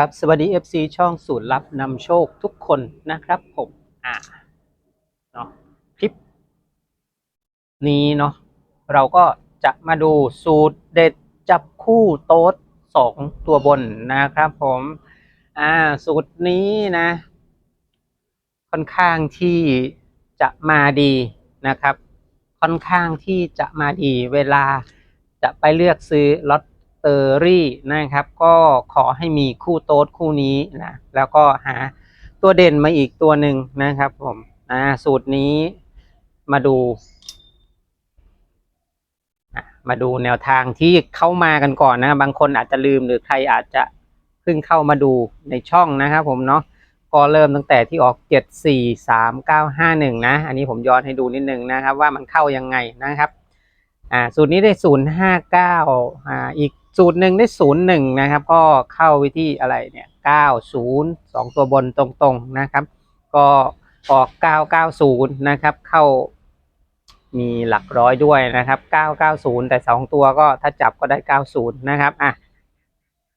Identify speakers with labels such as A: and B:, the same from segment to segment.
A: ครับสวัสดี FC ช่องสูตรลับนำโชคทุกคนนะครับผมอ่าเนาะคลิป นี้เนาะเราก็จะมาดูสูตรเด็ดจับคู่โต๊ดสองตัวบนนะครับผมอ่าสูตรนี้นะ ค่อนข้างที่จะมาดีนะครับ ค่อนข้างที่จะมาดีเวลาจะไปเลือกซื้อลอตเต อรี่นะครับ ก็ขอให้มีคู่โต๊ดคู่นี้นะแล้วก็หาตัวเด่นมาอีกตัวหนึ่งนะครับผมอ่าสูตรนี้มาดู มาดูแนวทางที่เข้ามากันก่อนนะ บางคนอาจจะลืมหรือใครอาจจะเพิ่งเข้ามาดูในช่องนะครับผมเนาะก็เริ่มตั้งแต่ที่ออก 7 4 3 9 5 1 นะ อันนี้ผมย้อนให้ดูนิดนึงนะครับ ว่ามันเข้ายังไงนะครับ อ่า สูตรนี้ได้ 0 5 9 อ่า อีก สูตรหนึ่งได้0 1นย์หนึ่งนะครับ ก็เข้าไปที่อะไรเนี่ย9 0 2ตัวบนตรงๆนะครับ ก็ออก990นย์นะครับ เข้ามีหลักร้อยด้วยนะครับ990แต่2ตัวก็ถ้าจับก็ได้90นะครับอะ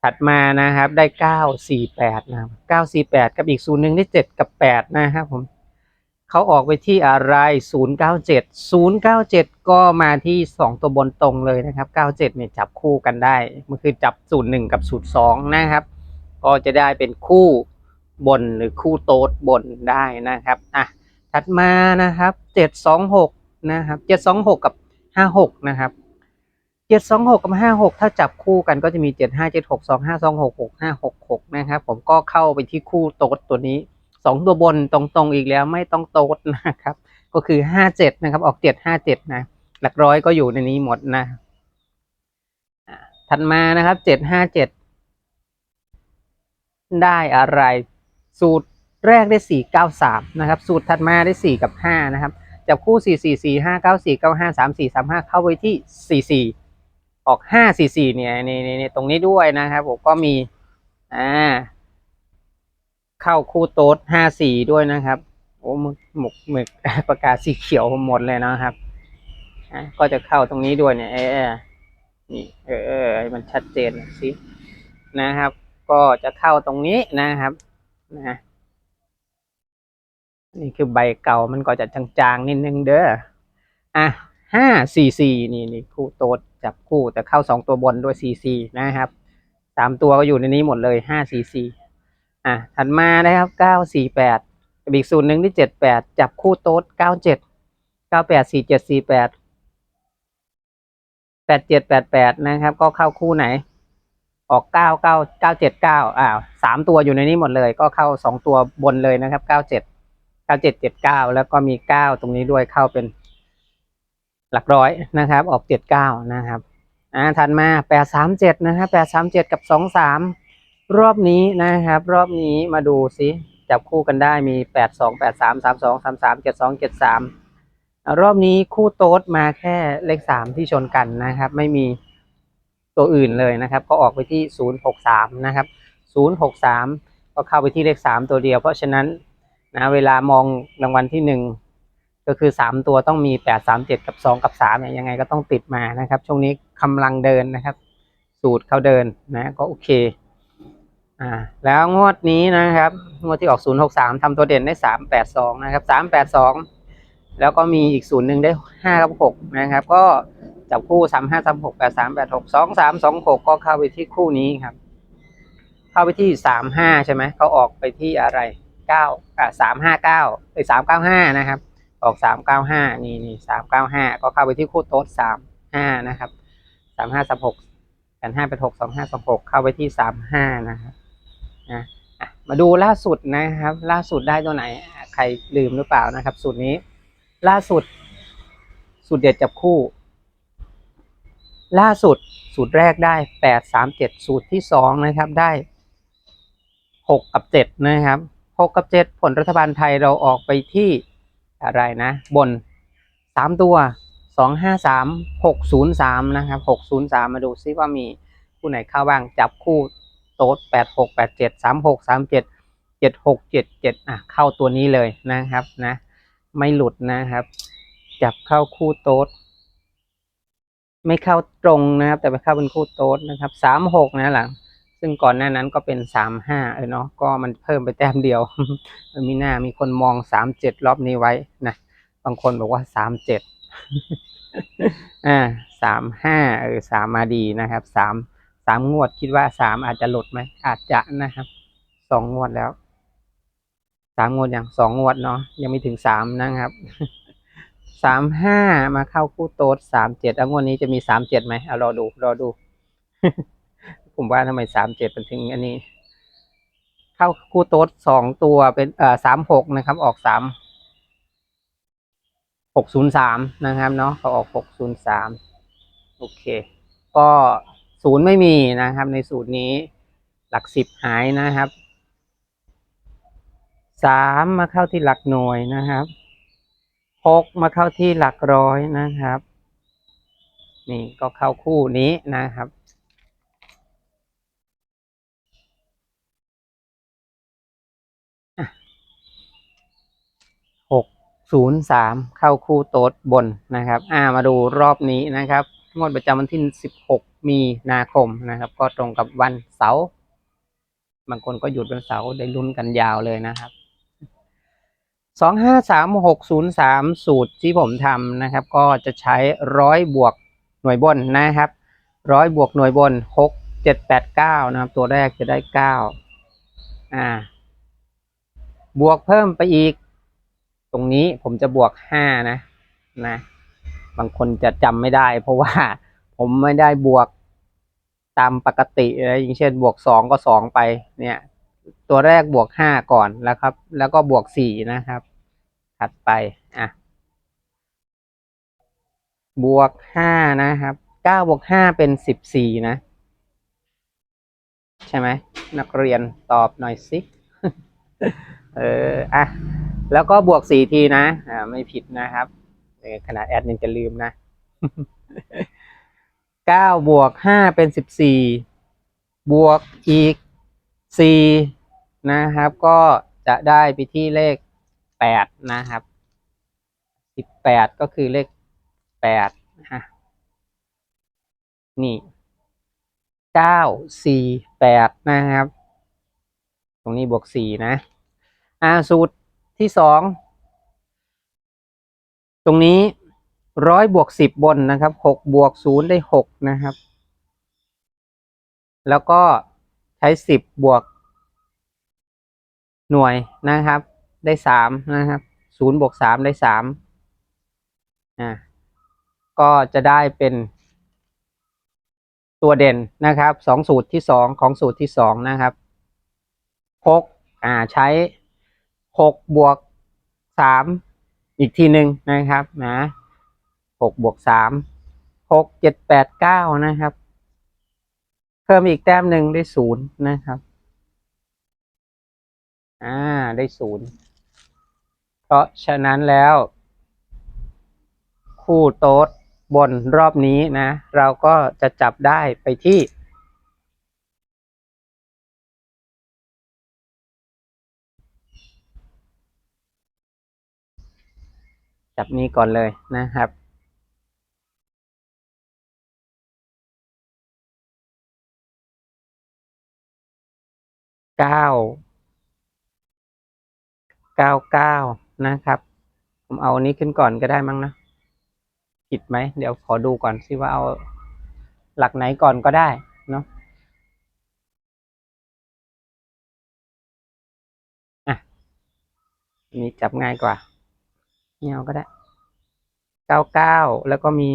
A: ถัดมานะครับได้เก้าสี่แปดนะครับเก้าสี่แปดกับอีกศูนย์หนึ่งได้เจ็ดกับแปดนะครับผม เขาออกไปที่อะไรศูนย์เก้าเจ็ดศูนย์เก้าเจ็ดก็มาที่สองตัวบนตรงเลยนะครับเก้าเนี่ยจับคู่กันได้ มันคือจับศูนย์หนึ่งกับศูนย์สองนะครับ ก็จะได้เป็นคู่บนหรือคู่โต๊ดบนได้นะครับ อะ ถัดมานะครับเจ็ดสองหกนะครับเจ็ดสองหกกับห้าหกนะครับเจ็ดสองหกกับห้าหกถ้าจับคู่กันก็จะมีเจ็ดห้าเจ็ดหกสองห้าสองหกหกห้าหกหกนะครับ ผมก็เข้าไปที่คู่โต๊ดตัวนี้ สองตัวบนตรงๆอีกแล้วไม่ต้องโต๊ดนะครับ ก็คือห้าเจ็ดนะครับ ออกเจ็ดห้าเจ็ดนะ หลักร้อยก็อยู่ในนี้หมดนะถัดมานะครับเจ็ดห้าเจ็ดได้อะไร สูตรแรกได้สี่เก้าสามนะครับ สูตรถัดมาได้สี่กับห้านะครับจับคู่สี่สี่สี่ห้าเก้าสี่เก้าห้าสามสี่สามห้าเข้าไปที่สี่สี่ออกห้าสี่สี่เนี่ยในในตรงนี้ด้วยนะครับผมก็มีอ่า เข้าคู่โต๊ดห้าสี่ด้วยนะครับโอ้หมึกหมกหมึกประกาศสีเขียวหมดเลยนะครับอะก็จะเข้าตรงนี้ด้วยเนี่ยเออนี่เออเออมันชัดเจนสินะครับ ก็จะเข้าตรงนี้นะครับนะนี่คือใบเก่ามันก็จะจางๆนิดนึงเด้ออะห้าสี่สี่นี่นี่คู่โต๊ดจับคู่แต่เข้าสองตัวบนด้วยสี่สี่นะครับสามตัวก็อยู่ในนี้หมดเลยห้าสี่สี่ อะถัดมานะครับเก้าสี่แปดอีกสูตรหนึ่งที่เจ็ดแปดจับคู่โต๊ดเก้าเจ็ดเก้าแปดสี่เจ็ดสี่แปดแปดเจ็ดแปดแปดนะครับ ก็เข้าคู่ไหน ออกเก้าเก้าเก้าเจ็ดเก้าอ่าสามตัวอยู่ในนี้หมดเลย ก็เข้าสองตัวบนเลยนะครับเก้าเจ็ดเก้าเจ็ดเจ็ดเก้าแล้วก็มีเก้าตรงนี้ด้วยเข้าเป็นหลักร้อยนะครับ ออกเจ็ดเก้านะครับอ่าถัดมาแปดสามเจ็ดนะครับแปดสามเจ็ดกับสองสาม รอบนี้นะครับ รอบนี้มาดูซิ จับคู่กันได้มีแปดสองแปดสามสามสองสามสามเจ็ดสองเจ็ดสามรอบนี้คู่โต๊ดมาแค่เลขสามที่ชนกันนะครับ ไม่มีตัวอื่นเลยนะครับ ก็ออกไปที่ศูนย์หกสามนะครับศูนย์หกสามก็เข้าไปที่เลขสามตัวเดียว เพราะฉะนั้นนะเวลามองรางวัลที่หนึ่งก็คือสามตัวต้องมีแปดสามเจ็ดกับสองกับสามเนี่ยยังไงก็ต้องติดมานะครับ ช่วงนี้กำลังเดินนะครับ สูตรเขาเดินนะก็โอเคาแล้วงวดนี้นะครับ งวดที่ออกศูนย์หกสามทำตัวเด่นได้สามแปดสองนะครับสามแปดสองแล้วก็มีอีกศูนย์หนึ่งได้ห้ากับหกนะครับ ก็จับคู่สามห้าสามหกแปดสามแปดหกสองสามสองหกก็เข้าไปที่คู่นี้ครับ เข้าไปที่สามห้าใช่ไหมเขาออกไปที่อะไรเก้าอ่าสามห้าเก้าไปสามเก้าห้านะครับ ออกสามเก้าห้านี่นี่สามเก้าห้าก็เข้าไปที่คู่โต๊ดสามห้านะครับสามห้าสามหกแปดห้าแปดหกสองห้าสองหกเข้าไปที่สามห้านะครับ นะมาดูล่าสุดนะครับ ล่าสุดได้ตัวไหน ใครลืมหรือเปล่านะครับ สูตรนี้ ล่าสุด สูตรเด็ดจับคู่ ล่าสุด สูตรแรกได้แปดสามเจ็ดสูตรที่สองนะครับได้หกกับเจ็ดนะครับหกกับเจ็ดผลรัฐบาลไทยเราออกไปที่อะไรนะ บนสามตัวสองห้าสามหกศูนย์สามนะครับหกศูนย์สามมาดูซิว่ามีคู่ไหนเข้าบ้างจับคู่ โต๊ดแปดหกแปดเจ็ดสามหกสามเจ็ดเจ็ดหกเจ็ดเจ็ดอะเข้าตัวนี้เลยนะครับนะ ไม่หลุดนะครับ จับเข้าคู่โต๊ดไม่เข้าตรงนะครับ แต่ไปเข้าเป็นคู่โต๊ดนะครับสามหกนะหลังซึ่งก่อนหน้านั้นก็เป็นสามห้าเออเนาะก็มันเพิ่มไปแต้มเดียวมีหน้ามีคนมองสามเจ็ดรอบนี้ไว้นะบางคนบอกว่าสามเจ็ดอ่าสามห้าเออสามมาดีนะครับสาม สามงวดคิดว่าสามอาจจะหลุดไหมอาจจะนะครับสองงวดแล้วสามงวดอย่างสองงวดเนาะยังไม่ถึงสามนะครับสามห้ามาเข้าคู่โต๊ดสามเจ็ดงวดนี้จะมีสามเจ็ดไหมเอารอดูรอดู ผมว่าทำไมสามเจ็ดเป็นถึงอันนี้ เข้าคู่โต๊ดสองตัวเป็นเอ่อสามหกนะครับ ออกสามหกศูนย์สามนะครับเนาะเขาออกหกศูนย์สามโอเค ก็ ศูนย์ไม่มีนะครับ ในสูตรนี้หลักสิบหายนะครับสามมาเข้าที่หลักหน่วยนะครับหกมาเข้าที่หลักร้อยนะครับ นี่ก็เข้าคู่นี้นะครับหกศูนย์สามเข้าคู่โต๊ดบนนะครับ อ่ามาดูรอบนี้นะครับ งวดประจำวันที่สิบหก มีนาคมนะครับ ก็ตรงกับวันเสาร์บางคนก็หยุดวันเสาร์ได้ลุ้นกันยาวเลยนะครับสองห้าสามหกศูนย์สามสูตรที่ผมทำนะครับ ก็จะใช้ร้อยบวกหน่วยบนนะครับร้อยบวกหน่วยบนหกเจ็ดแปดเก้านะครับ ตัวแรกจะได้เก้าอ่า บวกเพิ่มไปอีก ตรงนี้ผมจะบวกห้านะนะ บางคนจะจำไม่ได้เพราะว่า ผมไม่ได้บวกตามปกติเลยอย่างเช่นบวกสองก็สองไป เนี่ย ตัวแรกบวกห้าก่อนแล้วครับ แล้วก็บวกสี่นะครับ ถัดไปอะบวกห้านะครับเก้าบวกห้าเป็นสิบสี่นะ ใช่ไหมนักเรียนตอบหน่อยสิเอออะแล้วก็บวกสี่ทีนะ อ่า ไม่ผิดนะครับขนาดแอดยังจะลืมนะ เก้าบวกห้าเป็นสิบสี่บวกอีกสี่นะครับ ก็จะได้ไปที่เลขแปดนะครับสิบแปดก็คือเลขแปดฮะนี่เก้าสี่แปดนะครับ ตรงนี้บวกสี่นะ อ่าสูตรที่สองตรงนี้ ร้อยบวกสิบบนนะครับหกบวกศูนย์ได้หกนะครับ แล้วก็ใช้สิบบวก หน่วยนะครับ ได้สามนะครับศูนย์บวกสามได้สามอ่าก็จะได้เป็นตัวเด่นนะครับสองสูตรที่สองของสูตรที่สองนะครับหกอ่าใช้หกบวกสามอีกทีหนึ่งนะครับนะ หกบวกสามหกเจ็ดแปดเก้านะครับ เพิ่มอีกแต้มหนึ่งได้ศูนย์นะครับ อ่าได้ศูนย์เพราะฉะนั้นแล้ว คู่โต๊ดบนรอบนี้นะ เราก็จะจับได้ไปที่จับนี้ก่อนเลยนะครับ เก้าเก้าเก้านะครับ ผมเอาอันนี้ขึ้นก่อนก็ได้มั้งนะผิดไหม เดี๋ยวขอดูก่อนสิว่าเอาหลักไหนก่อนก็ได้เนาะอะอันนี้จับง่ายกว่านี่เอาก็ได้เก้าเก้าแล้วก็มี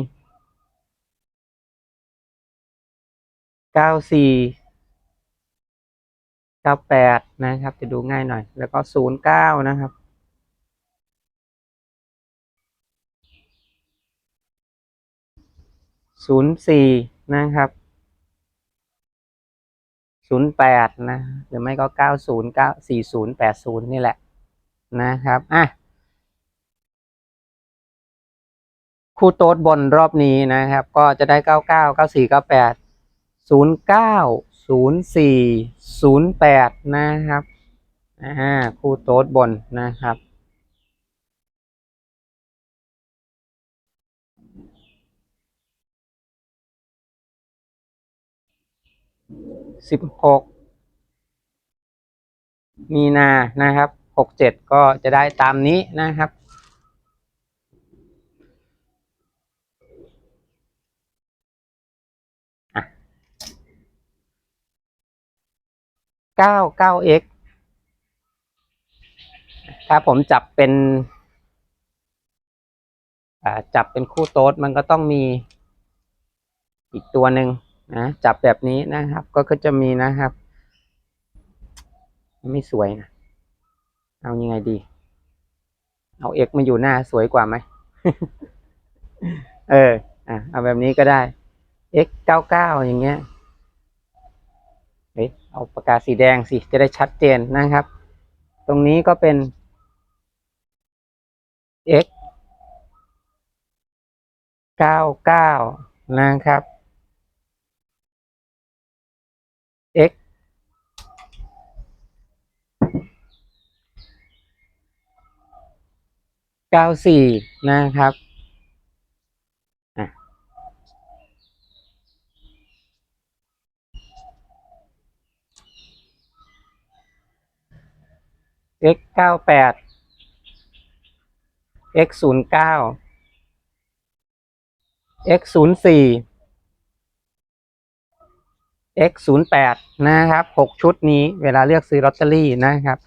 A: เก้าสี่ 98นะครับ จะดูง่ายหน่อย แล้วก็09นะครับ ศูนย์สี่นะครับ ศูนย์แปดนะ หรือไม่ก็เก้าศูนย์เก้าสี่ศูนย์แปดศูนย์นี่แหละนะครับ อะคู่โต๊ดบนรอบนี้นะครับ ก็จะได้ 99 94 98 09 ศูนย์เก้าศูนย์สี่ศูนย์แปดนะครับอ่าคู่โต๊ดบนนะครับสิบหกมีนานะครับหกเจ็ดก็จะได้ตามนี้นะครับ เก้าเก้า x ถ้าผมจับเป็นจับเป็นคู่โต๊ดมันก็ต้องมีอีกตัวหนึ่งนะจับแบบนี้นะครับ ก็จะมีนะครับ ไม่สวยนะเอายังไงดี เอา x มาอยู่หน้าสวยกว่าไหมเอออะเอาแบบนี้ก็ได้ x เก้าเก้าอย่างเงี้ย เฮ้ยเอาปากกาสีแดงสิจะได้ชัดเจนนะครับ ตรงนี้ก็เป็น x เก้าเก้านะครับ x เก้าสี่นะครับ x เก้าแปด x ศูนย์เก้า x ศูนย์สี่ x ศูนย์แปดนะครับหกชุดนี้เวลาเลือกซื้อลอตเตอรี่นะครับ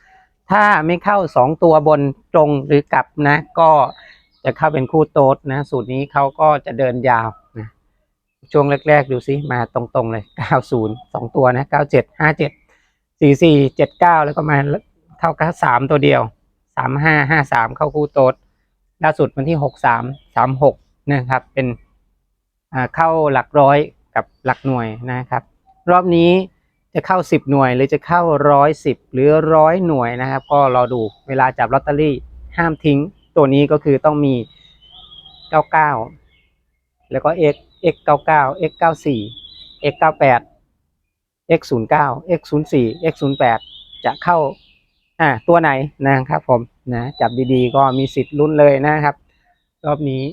A: ถ้าไม่เข้าสองตัวบนตรงหรือกลับนะ ก็จะเข้าเป็นคู่โต๊ดนะ สูตรนี้เขาก็จะเดินยาวนะช่วงแรก ๆ ดูซิมาตรงๆเลย 90สองตัวนะ 97 57 44 79 แล้วก็มา เท่ากับสามตัวเดียวสามห้าห้าสามเข้าคู่โต๊ดล่าสุดวันที่หกสามสามหกนะครับ เป็นเข้าหลักร้อยกับหลักหน่วยนะครับ รอบนี้จะเข้าสิบหน่วยหรือจะเข้าร้อยสิบหรือร้อยหน่วยนะครับ ก็รอดูเวลาจับลอตเตอรี่ห้ามทิ้งตัวนี้ก็คือต้องมีเก้าเก้าแล้วก็ x x เก้าเก้าเอ็กเก้าสี่เอ็กเก้าแปดเอ็กศูนย์เก้าเอ็กศูนย์สี่เอ็กศูนย์แปดจะเข้า อ่าตัวไหนนะครับผมนะจับดีๆ ก็มีสิทธิ์ลุ้นเลยนะครับ รอบนี้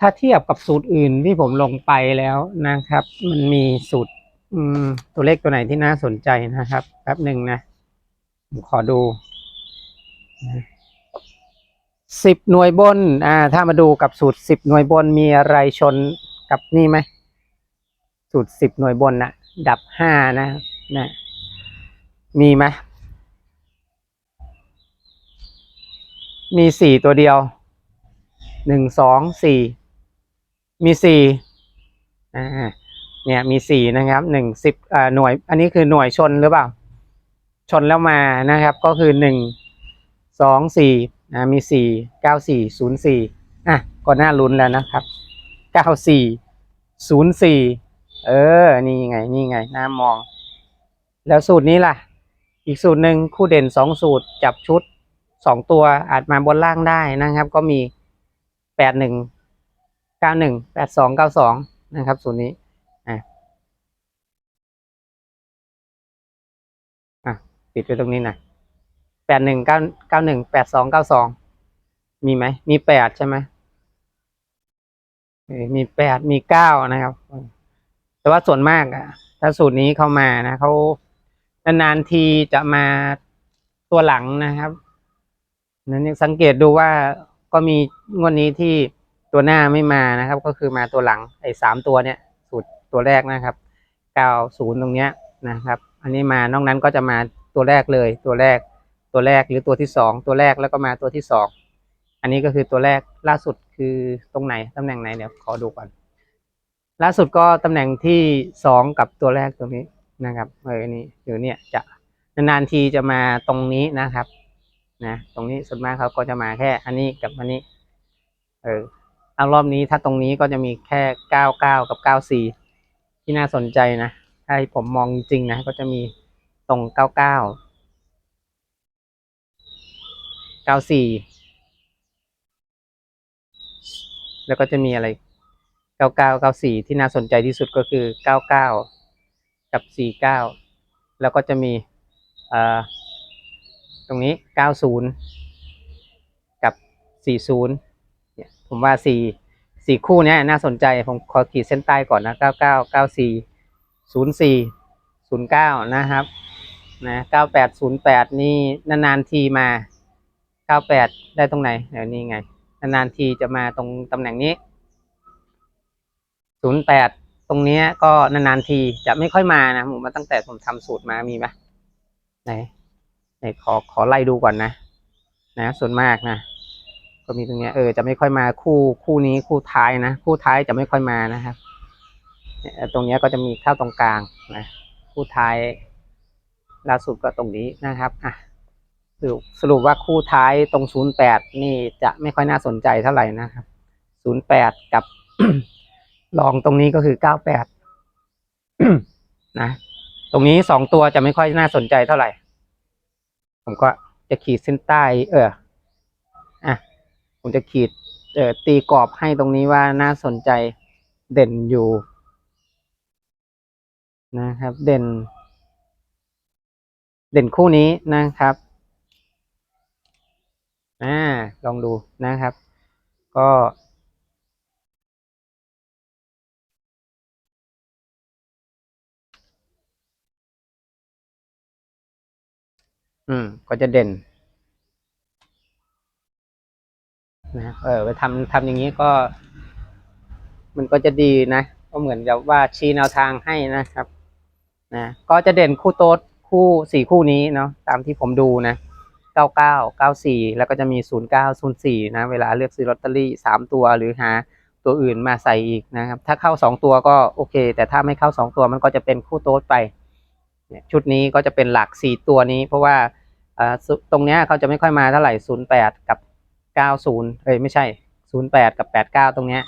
A: ถ้าเทียบกับสูตรอื่นที่ผมลงไปแล้วนะครับ มันมีสูตรอืมตัวเลขตัวไหนที่น่าสนใจนะครับแป๊บหนึ่งนะ ผมขอดูสิบหน่วยบน อ่า ถ้ามาดูกับสูตรสิบหน่วยบนมีอะไรชนกับนี่ไหม สูตรสิบหน่วยบนนะดับห้านะ นะมีไหมมีสี่ตัวเดียวหนึ่งสองสี่มีสี่อ่าเนี่ยมีสี่นะครับหนึ่งสิบอ่าหน่วย อันนี้คือหน่วยชนหรือเปล่า ชนแล้วมานะครับ ก็คือหนึ่งสองสี่มีสี่เก้าสี่ศูนย์สี่อะก็น่าลุ้นแล้วนะครับเก้าสี่ศูนย์สี่เออ นี่ไง นี่ไงน่ามอง แล้วสูตรนี้ล่ะ อีกสูตรหนึ่งคู่เด่นสองสูตรจับชุดสองตัวอาจมาบนล่างได้นะครับ ก็มีแปดหนึ่งเก้าหนึ่งแปดสองเก้าสองนะครับ สูตรนี้อะอะปิดไว้ตรงนี้นะแปดหนึ่งเก้าเก้าหนึ่งแปดสองเก้าสองมีไหมมีแปดใช่ไหมมีแปดมีเก้านะครับ แต่ว่าส่วนมากอะถ้าสูตรนี้เข้ามานะเขา นานๆทีจะมาตัวหลังนะครับนั้นสังเกตดูว่าก็มีงวดนี้ที่ตัวหน้าไม่มานะครับ ก็คือมาตัวหลังไอ้สามตัวเนี่ยสูตรตัวแรกนะครับเก้าศูนย์ตรงเนี้ยนะครับ อันนี้มานอกนั้นก็จะมาตัวแรกเลย ตัวแรกตัวแรกหรือตัวที่สองตัวแรกแล้วก็มาตัวที่สองอันนี้ก็คือตัวแรกล่าสุดคือตรงไหนตำแหน่งไหนเดี๋ยวขอดูก่อนล่าสุดก็ตำแหน่งที่สองกับตัวแรกตรงนี้ นะครับเออนี่อยู่เนี่ยจะนานๆทีจะมาตรงนี้นะครับนะตรงนี้ส่วนมากเขาก็จะมาแค่อันนี้กับอันนี้ เออเอารอบนี้ถ้าตรงนี้ก็จะมีแค่เก้าเก้ากับเก้าสี่ที่น่าสนใจนะถ้าผมมองจริงนะ ก็จะมีตรงเก้าเก้าเก้าสี่แล้วก็จะมีอะไรเก้าเก้าเก้าสี่ที่น่าสนใจที่สุดก็คือเก้าเก้า กับสี่เก้าแล้วก็จะมีอ่อตรงนี้เก้าศูนย์กับสี่ศูนย์เนี่ยผมว่าสี่สี่คู่เนี้ยน่าสนใจ ผมขอขีดเส้นใต้ก่อนนะเก้าเก้าเก้าสี่ศูนะครับนะเก้าแปดศูนย์แปดนี่นานๆทีมาเก้าแปดได้ตรงไหนเดี๋ยวนี้ไง นานๆทีจะมาตรงตำแหน่งนี้ศูนย์แปด ตรงนี้ก็นานๆทีจะไม่ค่อยมานะผมมาตั้งแต่ผมทำสูตรมามีไหมไหนไหนขอขอไล่ดูก่อนนะ นะ ส่วนมากนะก็มีตรงนี้เออจะไม่ค่อยมาคู่คู่นี้คู่ท้ายนะคู่ท้ายจะไม่ค่อยมานะครับเนี่ยตรงนี้ก็จะมีเข้าตรงกลางนะคู่ท้ายล่าสุดก็ตรงนี้นะครับอะสรุปสรุปว่าคู่ท้ายตรงศูนย์แปดนี่จะไม่ค่อยน่าสนใจเท่าไหร่นะครับศูนย์แปดกับ ลองตรงนี้ก็คือเก้าแปดนะ ตรงนี้สองตัวจะไม่ค่อยน่าสนใจเท่าไหร่ ผมก็จะขีดเส้นใต้ เออ อะ ผมจะขีด เออตีกรอบให้ตรงนี้ว่าน่าสนใจเด่นอยู่ นะครับ เด่น เด่นคู่นี้นะครับ อ่า ลองดูนะครับ ก็ อืม ก็จะเด่นนะเออไปทำทำอย่างนี้ก็ มันก็จะดีนะก็เหมือนกับว่าชี้แนวทางให้นะครับ นะก็จะเด่นคู่โต๊ดคู่สี่คู่นี้เนาะตามที่ผมดูนะเก้าเก้าเก้าสี่แล้วก็จะมีศูนย์เก้าศูนย์สี่นะ เวลาเลือกซื้อลอตเตอรี่สามตัวหรือหาตัวอื่นมาใส่อีกนะครับ ถ้าเข้าสองตัวก็โอเค แต่ถ้าไม่เข้าสองตัวมันก็จะเป็นคู่โต๊ดไปเนี่ยชุดนี้ก็จะเป็นหลักสี่ตัวนี้ เพราะว่า อ่าตรงเนี้ยเขาจะไม่ค่อยมาเท่าไหร่ศูนย์แปดกับเก้าศูนย์เอ้ยไม่ใช่ศูนย์แปดกับแปดเก้าตรงเนี้ย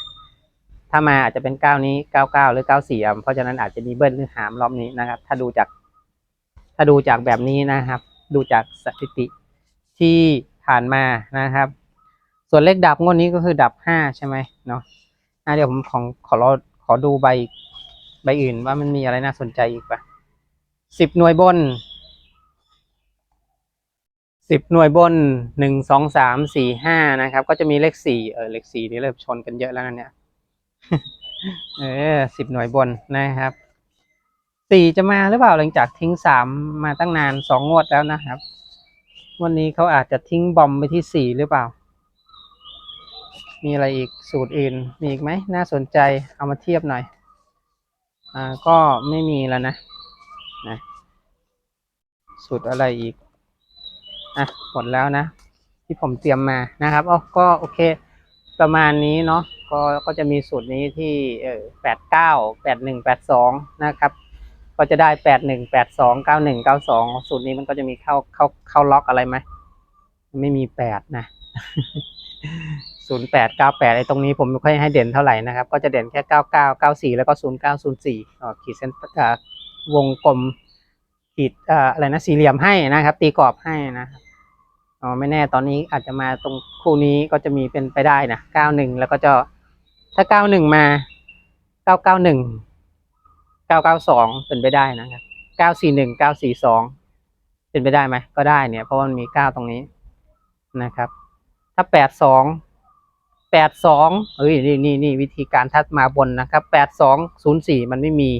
A: ถ้ามาอาจจะเป็นเก้านี้เก้าเก้าหรือเก้าสี่เพราะฉะนั้นอาจจะมีเบิ้ลหรือหามรอบนี้นะครับ ถ้าดูจาก ถ้าดูจากแบบนี้นะครับ ดูจากสถิติที่ผ่านมานะครับ ส่วนเลขดับงวดนี้ก็คือดับห้าใช่ไหมเนาะะเดี๋ยวผมของขอรอขอดูใบใบอื่นว่ามันมีอะไรน่าสนใจอีกปะสิบหน่วยบน สิบหน่วยบนหนึ่งสองสามสี่ห้านะครับ ก็จะมีเลขสี่เออเลขสี่นี่เริ่มชนกันเยอะแล้วนะเนี่ยเออสิบหน่วยบนนะครับสี่จะมาหรือเปล่าหลังจากทิ้งสามมาตั้งนานสองงวดแล้วนะครับ วันนี้เขาอาจจะทิ้งบอมไปที่สี่หรือเปล่า มีอะไรอีกสูตรอื่นมีอีกไหมน่าสนใจเอามาเทียบหน่อย อ่าก็ไม่มีแล้วนะนะสูตรอะไรอีก อะหมดแล้วนะ ที่ผมเตรียมมานะครับอ๋อก็โอเค ประมาณนี้เนาะก็ก็จะมีสูตรนี้ที่เออแปดเก้าแปดหนึ่งแปดสองนะครับ ก็จะได้แปดหนึ่งแปดสองเก้าหนึ่งเก้าสองสูตรนี้มันก็จะมีเข้าเข้าเข้าล็อกอะไรไหมไม่มีแปดนะศูนย์แปดเก้าแปดไอ้ตรงนี้ผมไม่ค่อยให้เด่นเท่าไหร่นะครับ ก็จะเด่นแค่เก้าเก้าเก้าสี่แล้วก็ศูนย์เก้าศูนย์สี่ขีดเส้นวงกลมขีดอ่าอะไรนะสี่เหลี่ยมให้นะครับ ตีกรอบให้นะครับ อ๋อไม่แน่ตอนนี้อาจจะมาตรงคู่นี้ก็จะมีเป็นไปได้นะเก้าหนึ่งแล้วก็จะถ้าเก้าหนึ่งมาเก้าเก้าหนึ่งเก้าเก้าสองเป็นไปได้นะครับเก้าสี่หนึ่งเก้าสี่สองเป็นไปได้ไหมก็ได้เนี่ย เพราะว่ามันมีเก้าตรงนี้นะครับ ถ้าแปดสองแปดสองเอ้ยนี่นี่นี่วิธีการทัดมาบนนะครับแปดสองศูนย์สี่มันไม่มี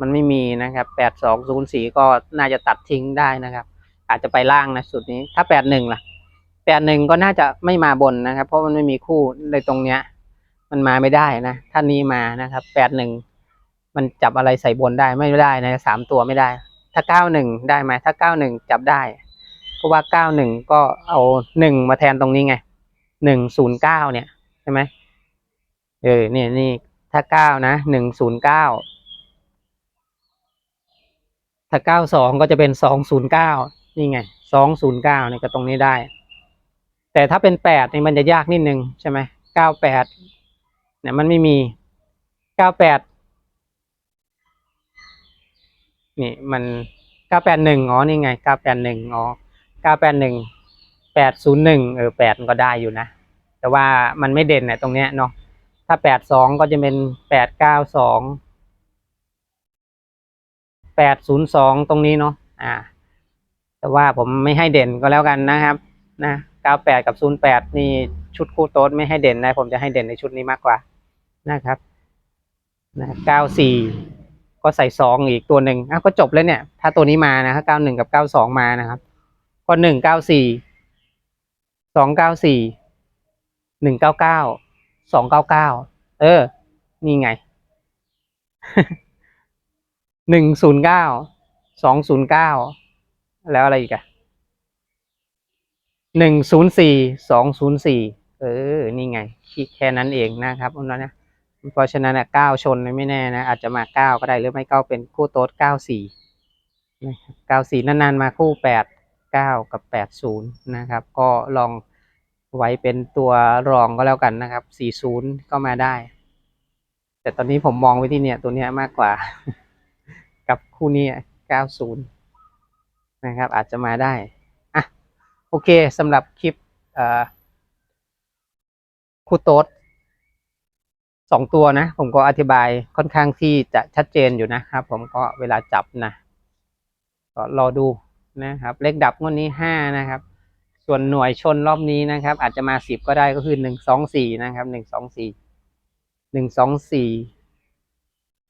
A: มันไม่มีนะครับแปดสองศูนย์สี่ก็น่าจะตัดทิ้งได้นะครับ อาจจะไปล่างนะสุดนี้ ถ้าแปดหนึ่งล่ะแปดหนึ่งก็น่าจะไม่มาบนนะครับ เพราะมันไม่มีคู่ในตรงเนี้ย มันมาไม่ได้นะถ้านี้มานะครับแปดหนึ่งมันจับอะไรใส่บนได้ไม่ได้นะสามตัวไม่ได้ ถ้าเก้าหนึ่งได้ไหมถ้าเก้าหนึ่งจับได้เพราะว่าเก้าหนึ่งก็เอาหนึ่งมาแทนตรงนี้ไงหนึ่งศูนย์เก้าเนี่ยใช่ไหมเออเนี่ยนี่ถ้าเก้านะหนึ่งศูนย์เก้าถ้าเก้าสองก็จะเป็นสองศูนย์เก้า นี่ไงสองศูนย์เก้าเนี่ยก็ตรงนี้ได้ แต่ถ้าเป็นแปดนี่มันจะยากนิดนึงใช่ไหมเก้าแปดเนี่ยมันไม่มีเก้าแปดนี่มันเก้าแปดหนึ่งอ๋อนี่ไงเก้าแปดหนึ่งอ๋อเก้าแปดหนึ่งแปดศูนย์หนึ่งเออแปดก็ได้อยู่นะ แต่ว่ามันไม่เด่นเนี่ยตรงเนี้ยเนาะถ้าแปดสองก็จะเป็นแปดเก้าสองแปดศูนย์สองตรงนี้เนาะอ่า แต่ว่าผมไม่ให้เด่นก็แล้วกันนะครับ นะ98 กับ 08 นี่ชุดคู่โต๊ดไม่ให้เด่นนะ ผมจะให้เด่นในชุดนี้มากกว่านะครับ นะ94 ก็ใส่ 2 อีกตัวหนึ่งอ้าก็จบแล้วเนี่ย ถ้าตัวนี้มานะถ้า91 กับ 92 มานะครับ ก็ 194 294 199 299 เออ นี่ไง 109 209 แล้วอะไรอีกอะหนึ่งศูนย์สี่สองศูนย์สี่เออ นี่ไงแค่นั้นเองนะครับอันนั้นนะเพราะฉะนั้นเก้าชนไม่แน่นะ อาจจะมาเก้าก็ได้หรือไม่ก็เป็นคู่โต๊ดเก้าสี่นะครับเก้าสี่นานๆมาคู่แปดเก้ากับแปดศูนย์นะครับ ก็ลองไว้เป็นตัวรองก็แล้วกันนะครับสี่ศูนย์ก็มาได้ แต่ตอนนี้ผมมองไว้ที่เนี่ยตัวเนี้ยมากกว่า กับคู่นี้เก้าศูนย์ นะครับ อาจจะมาได้อะโอเคสำหรับคลิปคู่โต๊ดสองตัวนะ ผมก็อธิบายค่อนข้างที่จะชัดเจนอยู่นะครับ ผมก็เวลาจับนะก็รอดูนะครับ เลขดับงวดนี้ห้านะครับ ส่วนหน่วยชนรอบนี้นะครับ อาจจะมาสิบก็ได้ก็คือหนึ่งสองสี่นะครับหนึ่งสองสี่หนึ่งสองสี่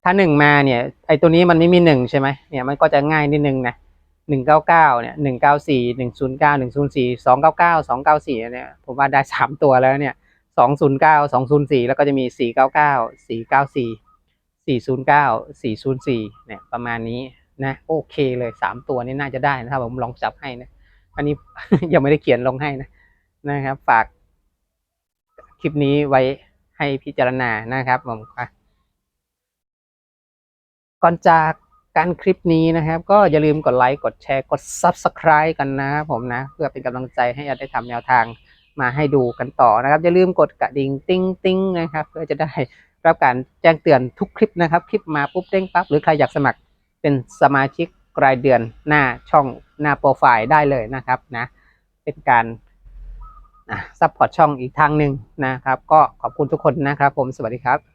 A: ถ้าหนึ่งมาเนี่ย ไอตัวนี้มันไม่มีหนึ่งใช่ไหมเนี่ยมันก็จะง่ายนิดนึงนะ หนึ่งเก้าเก้าเนี่ยหนึ่งเก้าสี่หนึ่งศูนย์เก้าหนึ่งศูนย์สี่สองเก้าเก้าสองเก้าสี่เนี่ยผมว่าได้สามตัวแล้วเนี่ยสองศูนย์เก้าสองศูนย์สี่แล้วก็จะมีสี่เก้าเก้าสี่เก้าสี่สี่ศูนย์เก้าสี่ศูนย์สี่เนี่ยประมาณนี้นะโอเคเลยสามตัวนี่น่าจะได้นะครับผมลองจับให้นะอันนี้ยังไม่ได้เขียนลงให้นะนะครับ ฝากคลิปนี้ไว้ให้พิจารณานะครับผมก่อนจาก การคลิปนี้นะครับ ก็อย่าลืมกดไลค์กดแชร์กด Subscribe กันนะครับผมนะ เพื่อเป็นกำลังใจให้อาได้ทำแนวทางมาให้ดูกันต่อนะครับ อย่าลืมกดกระดิ่งติ้งติ้งนะครับเพื่อจะได้รับการแจ้งเตือนทุกคลิปนะครับ คลิปมาปุ๊บเด้งปั๊บหรือใครอยากสมัครเป็นสมาชิกรายเดือนหน้าช่องหน้าโปรไฟล์ได้เลยนะครับนะเป็นการซัพพอร์ตช่องอีกทางหนึ่งนะครับ ก็ขอบคุณทุกคนนะครับ ผมสวัสดีครับ